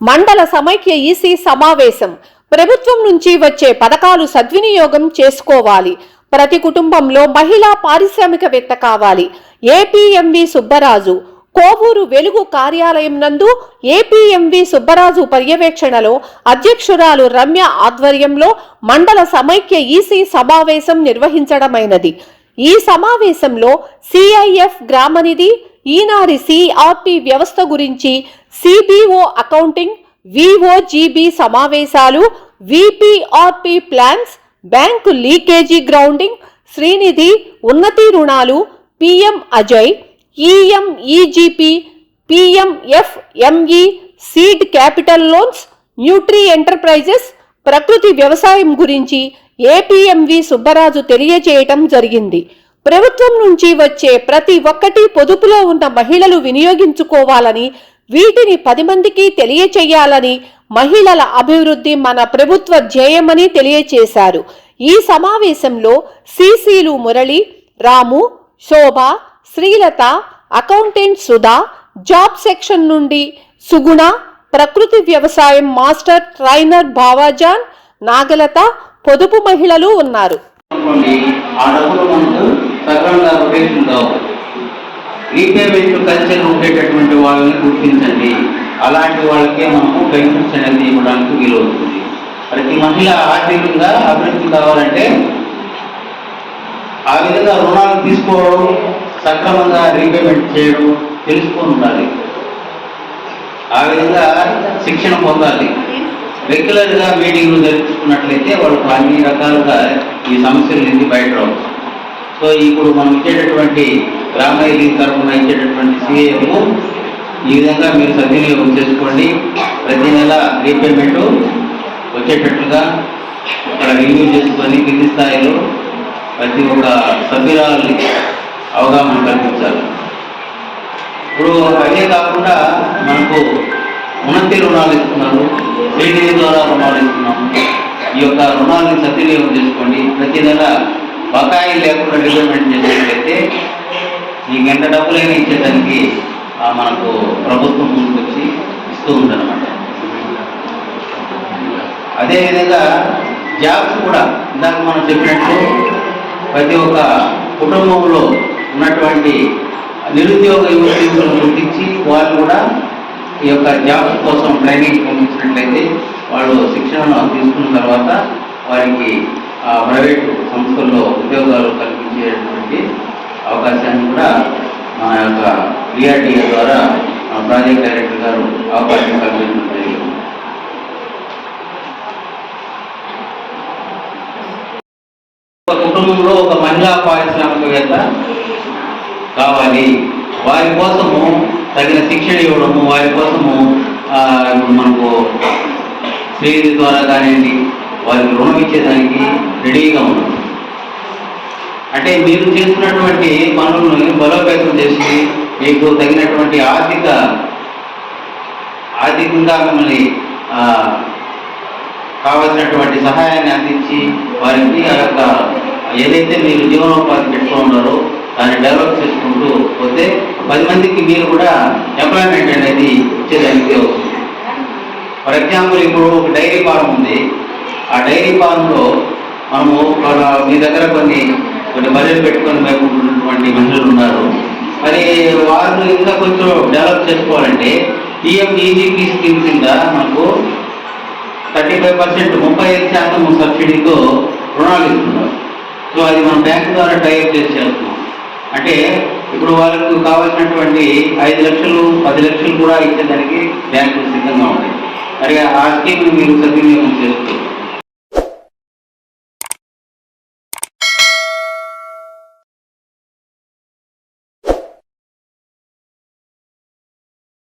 మండల సమైక్య ఈసీ సమావేశం. ప్రభుత్వం నుంచి వచ్చే పథకాలు సద్వినియోగం చేసుకోవాలి. ప్రతి కుటుంబంలో మహిళా పారిశ్రామికవేత్త కావాలి. ఏపీఎంవి సుబ్బరాజు. కోవూరు వెలుగు కార్యాలయం నందు ఏపీఎంవి సుబ్బరాజు పర్యవేక్షణలో అధ్యక్షురాలు రమ్య ఆధ్వర్యంలో మండల సమైక్య ఈసీ సమావేశం నిర్వహించడమైనది. ఈ సమావేశంలో సిఐఎఫ్ గ్రామనిధి ఈనారి సిఆర్పి వ్యవస్థ గురించి సిబిఓ అకౌంటింగ్ విఓజిబి సమావేశాలు VPRP plans bank leakage grounding Srinidhi Unnati రుణాలు PM Ajay EMEGP PMFME seed capital loans nutri enterprises ప్రకృతి వ్యవసాయం గురించి ఏపీఎంవి సుబ్బరాజు తెలియజేయటం జరిగింది. ప్రభుత్వం నుంచి వచ్చే ప్రతి ఒక్కటి పొదుపులో ఉన్న మహిళలు వినియోగించుకోవాలని వీటిని పది మందికి తెలియచేయాలని మహిళల అభివృద్ధి మన ప్రభుత్వ ధ్యేయమని తెలియచేశారు. ఈ సమావేశంలో సిసిలు Murali Ramu Shobha Srilatha accountant Sudha job section నుండి సుగుణ ప్రకృతి వ్యవసాయం మాస్టర్ ట్రైనర్ భావాజాన్ నాగలత పొదుపు మహిళలు ఉన్నారు. సక్రమంగా రొటేషన్ రీపేమెంట్ కల్చర్ ఉండేటటువంటి వాళ్ళని గుర్తించండి. అలాంటి వాళ్ళకే మనము బెనిఫిట్స్ అనేది ఇవ్వడానికి వీలవుతుంది. ప్రతి మహిళ ఆర్థికంగా అభివృద్ధి కావాలంటే ఆ విధంగా రుణాలు తీసుకోవడం సక్రమంగా రీపేమెంట్ చేయడం తెలుసుకొని ఉండాలి. ఆ విధంగా శిక్షణ పొందాలి. రెగ్యులర్గా మీటింగ్లు జరుపుకున్నట్లయితే వాళ్ళకు అన్ని రకాలుగా ఈ సమస్యల నుంచి బయట రావచ్చు. సో ఇప్పుడు మనం ఇచ్చేటటువంటి గ్రామైలీ తరఫున ఇచ్చేటటువంటి సిఏము ఈ విధంగా మీరు సద్వినియోగం చేసుకోండి. ప్రతి నెల రీపేమెంట్ వచ్చేటట్లుగా అక్కడ రివ్యూ చేసుకొని కింది స్థాయిలో ప్రతి ఒక్క సభ్యురాలని అవగాహన కల్పించాలి. ఇప్పుడు అదే కాకుండా మనకు ఉన్నతి రుణాలు ఇస్తున్నారు. శ్రీనిధి ద్వారా రుణాలు ఇస్తున్నాము. ఈ యొక్క రుణాలను సద్వినియోగం చేసుకోండి. ప్రతి నెల బకాయి లేకుండా రిపేమెంట్ చేసినట్లయితే మీకు ఎంత డబ్బులైనా ఇచ్చేదానికి మనకు ప్రభుత్వం ముందుకొచ్చి ఇస్తూ ఉందన్నమాట. అదేవిధంగా జాబ్స్ కూడా ఇందాక మనం చెప్పినట్లు ప్రతి ఒక్క కుటుంబంలో ఉన్నటువంటి నిరుద్యోగ యువత గుర్తించి వాళ్ళు కూడా ఈ యొక్క జాబ్స్ కోసం ట్రైనింగ్ పంపించినట్లయితే వాళ్ళు శిక్షణను తీసుకున్న తర్వాత వారికి ప్రైవేటు సంస్థల్లో ఉద్యోగాలు కల్పించేటువంటి అవకాశాన్ని కూడా మన యొక్క డిఆర్డిఏ ద్వారా మన ప్రాజెక్ట్ డైరెక్టర్ గారు అవకాశం కల్పించడం జరిగింది. ఒక కుటుంబంలో ఒక మహిళా పారిశ్రామికవేత్త కావాలి. వారి కోసము తగిన శిక్షణ ఇవ్వడము వారి కోసము ఇప్పుడు మనకు శ్రీనిధి ద్వారా కానివ్వండి వారికి రుణం ఇచ్చేదానికి రెడీగా ఉన్నాం అంటే మీరు చేస్తున్నటువంటి పనులను బలోపేతం చేసి మీకు తగినటువంటి ఆర్థిక ఆర్థికంగా మిమ్మల్ని కావలసినటువంటి సహాయాన్ని అందించి వారికి ఆ యొక్క ఏదైతే మీరు జీవనోపాధి పెట్టుకున్నారో దాన్ని డెవలప్ చేసుకుంటూ పోతే పది మందికి మీరు కూడా ఎంప్లాయ్మెంట్ అనేది ఇచ్చేదానికి అవుతుంది ఫర్ ఎగ్జాంపుల్ ఇప్పుడు ఒక డైరీ ఫార్మ్ ఉంది. ఆ డైరీ ఫార్మ్లో మనము మీ దగ్గర కొన్ని కొన్ని బర్రెలు పెట్టుకొని మేపుకుంటున్నటువంటి మహిళలు ఉన్నారు. మరి వారు ఇంకా కొంచెం డెవలప్ చేసుకోవాలంటే పిఎం ఈజీపీ స్కీమ్ కింద మనకు థర్టీ ఫైవ్ పర్సెంట్ ముప్పై ఐదు శాతం సబ్సిడీతో రుణాలు ఇస్తున్నారు. సో అది మనం బ్యాంకు ద్వారా టైప్ చేసి చేస్తున్నాం. అంటే ఇప్పుడు వాళ్ళకు కావాల్సినటువంటి ఐదు లక్షలు పది లక్షలు కూడా ఇచ్చేదానికి బ్యాంకులు సిద్ధంగా ఉంటాయి మరి ఆ స్కీమ్ని మీరు సద్వినియోగం చేస్తూ